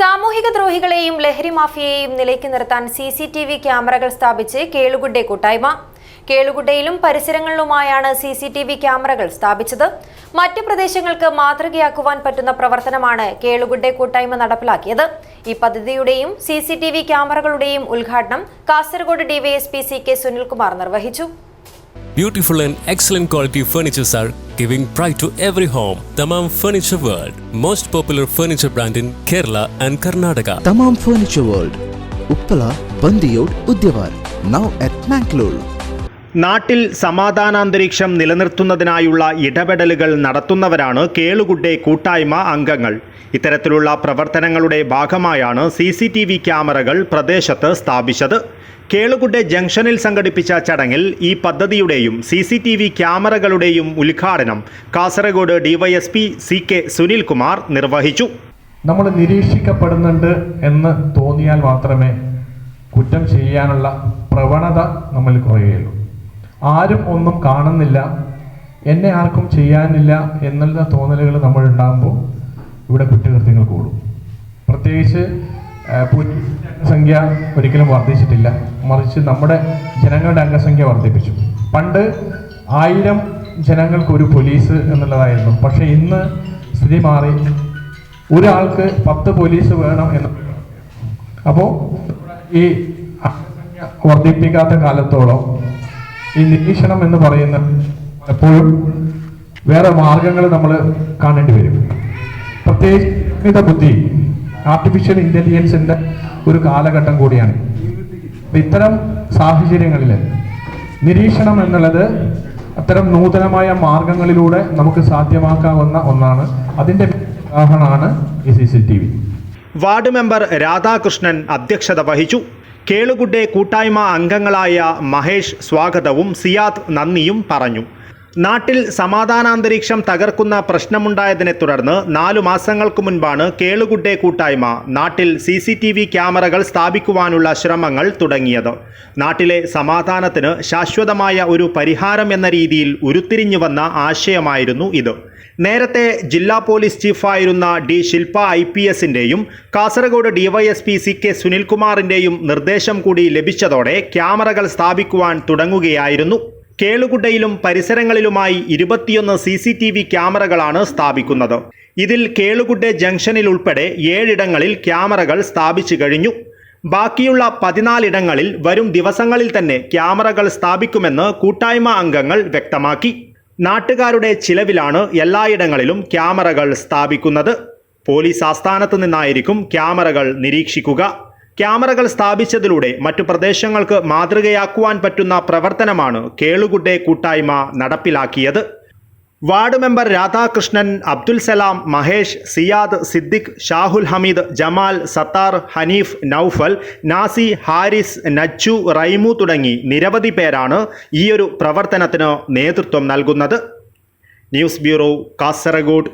സാമൂഹിക ദ്രോഹികളെയും ലഹരി മാഫിയയെയും നിലയ്ക്ക് നിർത്താൻ സി സി ടി വി ക്യാമറകൾ സ്ഥാപിച്ച് കേളുകുഡെ കൂട്ടായ്മ. കേളുകുട്ടയിലും പരിസരങ്ങളിലുമായാണ് സി സി ടി വി ക്യാമറകൾ സ്ഥാപിച്ചത്. മറ്റ് പ്രദേശങ്ങൾക്ക് മാതൃകയാക്കുവാൻ പറ്റുന്ന പ്രവർത്തനമാണ് കേളുകുഡെ കൂട്ടായ്മ നടപ്പിലാക്കിയത്. ഈ പദ്ധതിയുടെയും സി സി ടി വി ക്യാമറകളുടെയും ഉദ്ഘാടനം Kasaragod DYSP C K Sunilkumar നിർവഹിച്ചു. Beautiful and excellent quality furnitures are giving pride to every home Thamam Furniture world most popular furniture brand in Kerala and Karnataka Thamam furniture world Uppala Bandiyod Udyavar now at Mangalore നാട്ടിൽ സമാധാനാന്തരീക്ഷം നിലനിർത്തുന്നതിനായുള്ള ഇടപെടലുകൾ നടത്തുന്നവരാണ് കേളുകുട്ടെ കൂട്ടായ്മ അംഗങ്ങൾ. ഇത്തരത്തിലുള്ള പ്രവർത്തനങ്ങളുടെ ഭാഗമായാണ് C C T V ക്യാമറകൾ പ്രദേശത്ത് സ്ഥാപിച്ചത്. കേളുകുഡെ ജംഗ്ഷനിൽ സംഘടിപ്പിച്ച ചടങ്ങിൽ ഈ പദ്ധതിയുടെയും സി സി ടി വി ക്യാമറകളുടെയും ഉദ്ഘാടനം Kasaragod DYSP C K Sunilkumar നിർവഹിച്ചു. നമ്മൾ നിരീക്ഷിക്കപ്പെടുന്നുണ്ട് എന്ന് തോന്നിയാൽ മാത്രമേ കുറ്റം ചെയ്യാനുള്ള പ്രവണത നമ്മൾ കുറയുകയുള്ളൂ. ആരും ഒന്നും കാണുന്നില്ല എന്നെ ആർക്കും ചെയ്യാനില്ല എന്നുള്ള തോന്നലുകൾ നമ്മൾ ഉണ്ടാകുമ്പോൾ ഇവിടെ കുറ്റകൃത്യങ്ങൾ കൂടും. പ്രത്യേകിച്ച് അംഗസംഖ്യ ഒരിക്കലും വർദ്ധിച്ചിട്ടില്ല. മറിച്ച് നമ്മുടെ ജനങ്ങളുടെ അംഗസംഖ്യ വർദ്ധിപ്പിച്ചു. പണ്ട് ആയിരം ജനങ്ങൾക്ക് ഒരു പോലീസ് എന്നുള്ളതായിരുന്നു. പക്ഷേ ഇന്ന് സ്ഥിതി മാറി ഒരാൾക്ക് പത്ത് പോലീസ് വേണം എന്ന് അപ്പോൾ ഈ വർദ്ധിപ്പിക്കാത്ത കാലത്തോളം ഈ നിരീക്ഷണം എന്ന് പറയുന്ന എപ്പോഴും വേറെ മാർഗങ്ങൾ നമ്മൾ കാണേണ്ടി വരും. പ്രത്യേകിച്ച് ബുദ്ധി ആർട്ടിഫിഷ്യൽ ഇന്റലിജൻസിന്റെ ഒരു കാലഘട്ടം കൂടിയാണ്. ഇത്തരം സാഹചര്യങ്ങളിൽ നിരീക്ഷണം എന്നുള്ളത് അത്തരം നൂതനമായ മാർഗങ്ങളിലൂടെ നമുക്ക് സാധ്യമാക്കാവുന്ന ഒന്നാണ്. അതിന്റെ ഉദാഹരണമാണ് ഈ C C T V. Ward member Radhakrishnan അധ്യക്ഷത വഹിച്ചു. കേളുകുഡെ കൂട്ടായ്മ അംഗങ്ങളായ മഹേഷ് സ്വാഗതവും സിയാദ് നന്ദിയും പറഞ്ഞു. നാട്ടിൽ സമാധാനാന്തരീക്ഷം തകർക്കുന്ന പ്രശ്നമുണ്ടായതിനെ തുടർന്ന് നാലു മാസങ്ങൾക്ക് മുൻപാണ് കേളുകുട്ടെ കൂട്ടായ്മ നാട്ടിൽ സി സി ടി വി ക്യാമറകൾ സ്ഥാപിക്കുവാനുള്ള ശ്രമങ്ങൾ തുടങ്ങിയത്. നാട്ടിലെ സമാധാനത്തിന് ശാശ്വതമായ ഒരു പരിഹാരം എന്ന രീതിയിൽ ഉരുത്തിരിഞ്ഞു വന്ന ആശയമായിരുന്നു ഇത്. നേരത്തെ ജില്ലാ പോലീസ് ചീഫായിരുന്ന ഡി ശില്പ ഐ പി എസിന്റെയും കാസർഗോഡ് ഡിവൈഎസ്പി സി കെ സുനിൽകുമാറിന്റെയും നിർദ്ദേശം കൂടി ലഭിച്ചതോടെ ക്യാമറകൾ സ്ഥാപിക്കുവാൻ തുടങ്ങുകയായിരുന്നു. കേളുകുഡയിലും പരിസരങ്ങളിലുമായി ഇരുപത്തിയൊന്ന് സി സി ടി വി ക്യാമറകളാണ് സ്ഥാപിക്കുന്നത്. ഇതിൽ കേളുകുട്ട ജംഗ്ഷനിൽ ഉൾപ്പെടെ ഏഴിടങ്ങളിൽ ക്യാമറകൾ സ്ഥാപിച്ചു കഴിഞ്ഞു. ബാക്കിയുള്ള പതിനാലിടങ്ങളിൽ വരും ദിവസങ്ങളിൽ തന്നെ ക്യാമറകൾ സ്ഥാപിക്കുമെന്ന് കൂട്ടായ്മ അംഗങ്ങൾ വ്യക്തമാക്കി. നാട്ടുകാരുടെ ചിലവിലാണ് എല്ലായിടങ്ങളിലും ക്യാമറകൾ സ്ഥാപിക്കുന്നത്. പോലീസ് ആസ്ഥാനത്ത് നിന്നായിരിക്കും ക്യാമറകൾ നിരീക്ഷിക്കുക. ക്യാമറകൾ സ്ഥാപിച്ചതിലൂടെ മറ്റു പ്രദേശങ്ങൾക്ക് മാതൃകയാക്കുവാൻ പറ്റുന്ന പ്രവർത്തനമാണ് കേളുകുഡെ കൂട്ടായ്മ നടപ്പിലാക്കിയത്. വാർഡ് മെമ്പർ രാധാകൃഷ്ണൻ അബ്ദുൽ സലാം മഹേഷ് സിയാദ് സിദ്ദിഖ് ഷാഹുൽ ഹമീദ് ജമാൽ സത്താർ ഹനീഫ് നൌഫൽ നാസി ഹാരിസ് നച്ചു റൈമു തുടങ്ങി നിരവധി പേരാണ് ഈയൊരു പ്രവർത്തനത്തിന് നേതൃത്വം നൽകുന്നത്. News bureau Kasaragod.